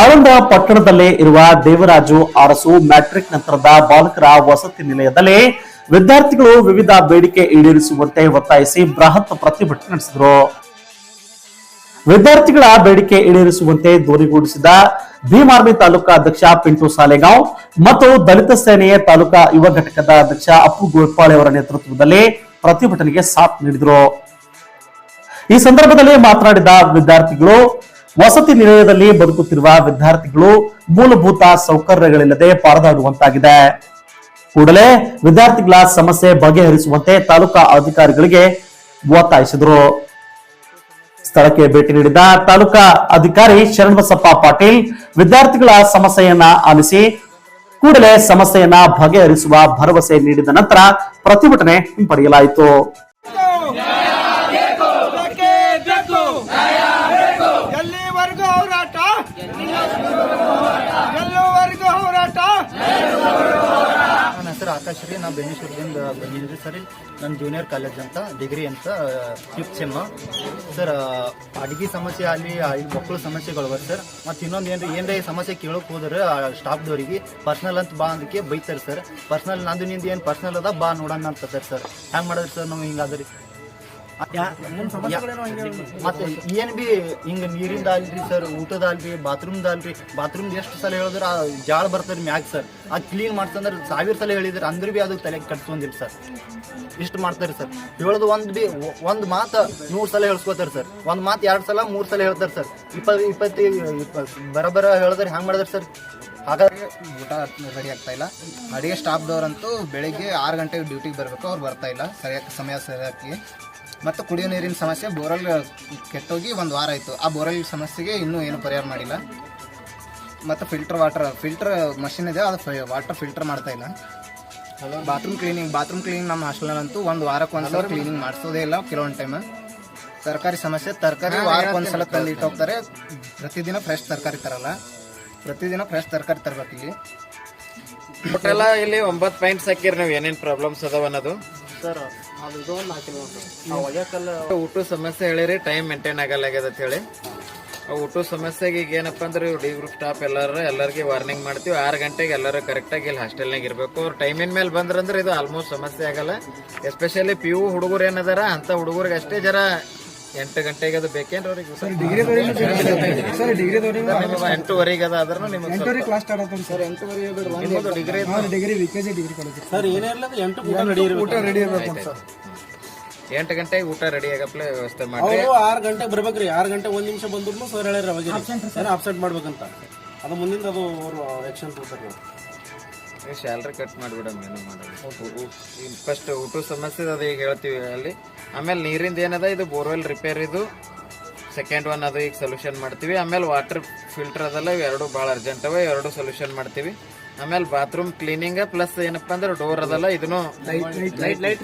ಆಳಂದ ಪಟ್ಟಣದಲ್ಲೇ ಇರುವ ದೇವರಾಜು ಅರಸು ಮ್ಯಾಟ್ರಿಕ್ ನಂತರದ ಬಾಲಕರ ವಸತಿ ನಿಲಯದಲ್ಲಿ ವಿದ್ಯಾರ್ಥಿಗಳು ವಿವಿಧ ಬೇಡಿಕೆ ಈಡೇರಿಸುವಂತೆ ಒತ್ತಾಯಿಸಿ ಬೃಹತ್ ಪ್ರತಿಭಟನೆ ನಡೆಸಿದರು. ವಿದ್ಯಾರ್ಥಿಗಳ ಬೇಡಿಕೆ ಈಡೇರಿಸುವಂತೆ ದೂರಿಗೂಡಿಸಿದ ಭೀಮಾರ್ಮಿ ತಾಲೂಕಾ ಅಧ್ಯಕ್ಷ ಪಿಂಟು ಸಾಲೆಗಾಂವ್ ಮತ್ತು ದಲಿತ ಸೇನೆಯ ತಾಲೂಕಾ ಯುವ ಘಟಕದ ಅಧ್ಯಕ್ಷ ಅಪ್ಪು ಗೋಪಾಳಿ ಅವರ ನೇತೃತ್ವದಲ್ಲಿ ಪ್ರತಿಭಟನೆಗೆ ಸಾಥ್ ನೀಡಿದರು. ಈ ಸಂದರ್ಭದಲ್ಲಿ ಮಾತನಾಡಿದ ವಿದ್ಯಾರ್ಥಿಗಳು ವಸತಿ ನಿಲಯದಲ್ಲಿ ಬದುಕುತ್ತಿರುವ ವಿದ್ಯಾರ್ಥಿಗಳು ಮೂಲಭೂತ ಸೌಕರ್ಯಗಳಿಲ್ಲದೆ ಪರದಾಡುವಂತಾಗಿದೆ. ಕೂಡಲೇ ವಿದ್ಯಾರ್ಥಿಗಳ ಸಮಸ್ಯೆ ಬಗೆಹರಿಸುವಂತೆ ತಾಲೂಕಾ ಅಧಿಕಾರಿಗಳಿಗೆ ಒತ್ತಾಯಿಸಿದರು. ಸ್ಥಳಕ್ಕೆ ಭೇಟಿ ನೀಡಿದ ತಾಲೂಕಾ ಅಧಿಕಾರಿ ಶರಣಬಸಪ್ಪ ಪಾಟೀಲ್, ವಿದ್ಯಾರ್ಥಿಗಳ ಸಮಸ್ಯೆಯನ್ನ ಆಲಿಸಿ, ಕೂಡಲೇ ಸಮಸ್ಯೆಯನ್ನ ಬಗೆಹರಿಸುವ ಭರವಸೆ ನೀಡಿದ ನಂತರ ಪ್ರತಿಭಟನೆ ಹಿಂಪಡೆಯಲಾಯಿತು. ಎಲ್ಲಿವರೆಗೂ ಹೋರಾಟ. ಎಲ್ಲವರೆಗೂ ಹೋರಾಟ. ನನ್ನ ಹೆಸರು ಆಕಾಶ್ ರೀ, ನಾ ಬಂದಿದ್ದೀನಿ ಸರ್. ನನ್ನ ಜೂನಿಯರ್ ಕಾಲೇಜ್ ಅಂತ ಡಿಗ್ರಿ ಅಂತ ಫಿಫ್ತ್ ಸೆಮ್ ಸರ್, ಅಡಿಗೆ ಸಮಸ್ಯೆ ಅಲ್ಲಿ ಐದು ಮಕ್ಕಳು ಸಮಸ್ಯೆಗಳು ಬರ್ ಸರ್. ಮತ್ತು ಇನ್ನೊಂದು ಏನ್ರಿ ಈ ಸಮಸ್ಯೆ ಕೇಳೋಕೆ ಹೋದ್ರೆ ಸ್ಟಾಫ್ದವ್ರಿಗೆ ಪರ್ಸ್ನಲ್ ಅಂತ ಬಾ ಅಂದಕ್ಕೆ ಬೈತಾರೆ ಸರ್. ಪರ್ಸ್ನಲ್ ನಂದು ನಿಂದು ಏನು ಪರ್ಸ್ನಲ್ ಅದ, ಬಾ ನೋಡೋಣ ಅಂತ ಸರ್ ಹ್ಯಾಂಗೆ ಮಾಡಿದ್ರಿ ಸರ್, ನಾವು ಹಿಂಗಾದ್ರಿ ಮತ್ತೆ ಏನ್ ಬಿ ಹಿಂಗ ನೀರಿಂದ ಅಲ್ರಿ ಸರ್ ಊಟದ ಅಲ್ರಿ ಬಾತ್ರೂಮ್ದ ಅಲ್ರಿ ಬಾತ್ರೂಮ್ ಎಷ್ಟು ಸಲ ಹೇಳಿದ್ರ ಜಾಳ ಬರ್ತದ್ರಿ ಮ್ಯಾಗ ಸರ್. ಅದ್ ಕ್ಲೀನ್ ಮಾಡ್ತಂದ್ರ ಸಾವಿರ ಸಲ ಹೇಳಿದ್ರ ಅಂದ್ರೆ ಬಿ ಅದು ತಲೆ ಕಟ್ಸೊಂದಿಲ್ಲ ಸರ್. ಇಷ್ಟು ಮಾಡ್ತಾರೆ ಸರ್. ಹೇಳೋದು ಒಂದು ಬಿ ಒಂದು ಮಾತ ನೂರು ಸಲ ಹೇಳ್ಸ್ಕೊತಾರೆ ಸರ್. ಒಂದು ಮಾತ್ ಎರಡು ಸಲ ಮೂರು ಸಲ ಹೇಳ್ತಾರೆ ಸರ್. ಇಪ್ಪತ್ತು ಇಪ್ಪತ್ತಿ ಬರಬರ ಹೇಳಿದ್ರೆ ಹ್ಯಾಂಗ್ ಮಾಡಿದ್ರ ಸರ್? ಹಾಗಾದ್ರೆ ಊಟ ರೆಡಿ ಆಗ್ತಾ ಇಲ್ಲ. ಅಡಿಗೆ ಸ್ಟಾಫ್ದವ್ರಂತೂ ಬೆಳಿಗ್ಗೆ ಆರು ಗಂಟೆಗೆ ಡ್ಯೂಟಿಗೆ ಬರಬೇಕು ಅವ್ರು ಬರ್ತಾ ಇಲ್ಲ. ಸರಿಯಾಗಿ ಸಮಯ ಸರಿಯಾಗಿ ಮತ್ತು ಕುಡಿಯೋ ನೀರಿನ ಸಮಸ್ಯೆ ಬೋರಲ್ ಕೆಟ್ಟೋಗಿ ಒಂದು ವಾರ ಆಯಿತು. ಆ ಬೋರಲ್ ಸಮಸ್ಯೆಗೆ ಇನ್ನೂ ಏನು ಪರಿಹಾರ ಮಾಡಿಲ್ಲ. ಮತ್ತು ಫಿಲ್ಟರ್ ವಾಟರ್ ಫಿಲ್ಟರ್ ಮಷಿನ್ ಇದೆ ಅದು ವಾಟರ್ ಫಿಲ್ಟರ್ ಮಾಡ್ತಾ ಇಲ್ಲ. ಬಾತ್ರೂಮ್ ಕ್ಲೀನಿಂಗ್ ಬಾತ್ರೂಮ್ ಕ್ಲೀನಿಂಗ್ ನಮ್ಮ ಹಾಸ್ಟೆಲ್ನಲ್ಲಂತೂ ಒಂದು ವಾರಕ್ಕೆ ಒಂದ್ಸಲ ಕ್ಲೀನಿಂಗ್ ಮಾಡಿಸೋದೇ ಇಲ್ಲ ಕೆಲವೊಂದು ಟೈಮ್. ತರಕಾರಿ ಸಮಸ್ಯೆ ತರಕಾರಿ ವಾರಕ್ಕೆ ಒಂದ್ಸಲ ತಂದು ಇಟ್ಟು ಹೋಗ್ತಾರೆ ಪ್ರತಿದಿನ ಫ್ರೆಶ್ ತರಕಾರಿ ತರಲ್ಲ. ಪ್ರತಿದಿನ ಫ್ರೆಶ್ ತರಕಾರಿ ತರಬೇಕು ಇಲ್ಲಿ. ಟೋಟಲ್ ಇಲ್ಲಿ ಒಂಬತ್ತು ಪಾಯಿಂಟ್ಸ್ ಹಾಕಿರಿ ನೀವು ಏನೇನು ಪ್ರಾಬ್ಲಮ್ಸ್ ಅದಾವ ಅನ್ನೋದು. ಸರ್ ಊಟ ಸಮಸ್ಯೆ ಹೇಳಿರಿ ಟೈಮ್ ಮೇಂಟೈನ್ ಆಗಲ್ಲಾಗ್ಯದ ಅಂತ ಹೇಳಿ. ಆ ಊಟ ಸಮಸ್ಯೆಗೆ ಈಗ ಏನಪ್ಪ ಅಂದ್ರೆ ಡಿ ಗ್ರೂಪ್ ಸ್ಟಾಫ್ ಎಲ್ಲರೂ ಎಲ್ಲರಿಗೆ ವಾರ್ನಿಂಗ್ ಮಾಡ್ತೀವಿ. ಆರು ಗಂಟೆಗೆ ಎಲ್ಲರೂ ಕರೆಕ್ಟಾಗಿ ಇಲ್ಲಿ ಹಾಸ್ಟೆಲ್ನಾಗ ಇರಬೇಕು. ಅವ್ರ ಟೈಮಿನ ಮೇಲೆ ಬಂದ್ರಂದ್ರೆ ಇದು ಆಲ್ಮೋಸ್ಟ್ ಸಮಸ್ಯೆ ಆಗಲ್ಲ. ಎಸ್ಪೆಷಲಿ ಪಿ ಯು ಹುಡುಗರು ಏನದಾರ ಅಂತ ಹುಡುಗರಿಗೆ ಅಷ್ಟೇ ಜರ ಎಂಟು ಗಂಟೆಗೆ ಅದು ಬೇಕೇನ್ರಿ ಅವ್ರಿಗೆ? ಸರ್ ಡಿಗ್ರಿ ನಿಮಗೆ ಎಂಟೂವರೆಗೆ ಅದ ಆದ್ರೂ ನಿಮಗೆ ಕ್ಲಾಸ್ ಸ್ಟಾರ್ಟ್ ಆಗ್ತದೆ ಸರ್. ನಿಮ್ಮದು degree degree V K G degree college sir ಏನಿರಲ್ಲ ಎಂಟು ಊಟ ರೆಡಿ ಊಟ ರೆಡಿ ಇರಬೇಕು ಸರ್. ಎಂಟು ಗಂಟೆಗೆ ಊಟ ರೆಡಿ ಆಗಪ್ಲೆ ವ್ಯವಸ್ಥೆ ಮಾಡಿ ಆರು ಗಂಟೆಗೆ ಬರ್ಬೇಕ್ರಿ. ಆರು ಗಂಟೆ ಒಂದ್ ನಿಮಿಷ ಬಂದ್ರು ಸರ್ ಹೇಳ್ಯಾರ ಅವಾಗ ಅಪ್ಸೆಂಟ್ ಅಬ್ಸೆಂಟ್ ಮಾಡ್ಬೇಕಂತ. ಅದು ಮುಂದಿಂದ ಅದು ಅವರು ಆಕ್ಷನ್ ತಗೋತಾರೆ. ಸ್ಯಾಲ್ರಿ ಕಟ್ ಮಾಡ್ಬಿಡಮ್ ಏನು ಮಾಡೋದು. ಫಸ್ಟ್ ಊಟ ಸಮಸ್ಯೆ ಅದು ಈಗ ಹೇಳ್ತೀವಿ ಅಲ್ಲಿ. ಆಮೇಲೆ ನೀರಿಂದ ಏನದ? ಇದು ಬೋರ್ವೆಲ್ ರಿಪೇರ್ ಇದು. ಸೆಕೆಂಡ್ ಒನ್ ಅದು ಈಗ ಸೊಲ್ಯೂಷನ್ ಮಾಡ್ತೀವಿ. ಆಮೇಲೆ ವಾಟರ್ ಫಿಲ್ಟರ್ ಅದಲ್ಲ ಎರಡು ಭಾಳ ಅರ್ಜೆಂಟ್ ಅವ ಎರಡು ಸೊಲ್ಯೂಷನ್ ಮಾಡ್ತೀವಿ. ಆಮೇಲೆ ಬಾತ್ರೂಮ್ ಕ್ಲೀನಿಂಗ್ ಪ್ಲಸ್ ಏನಪ್ಪಾ ಅಂದ್ರೆ ಡೋರ್ ಅದಲ್ಲ ಇದನ್ನು ಲೈಟ್ ಲೈಟ್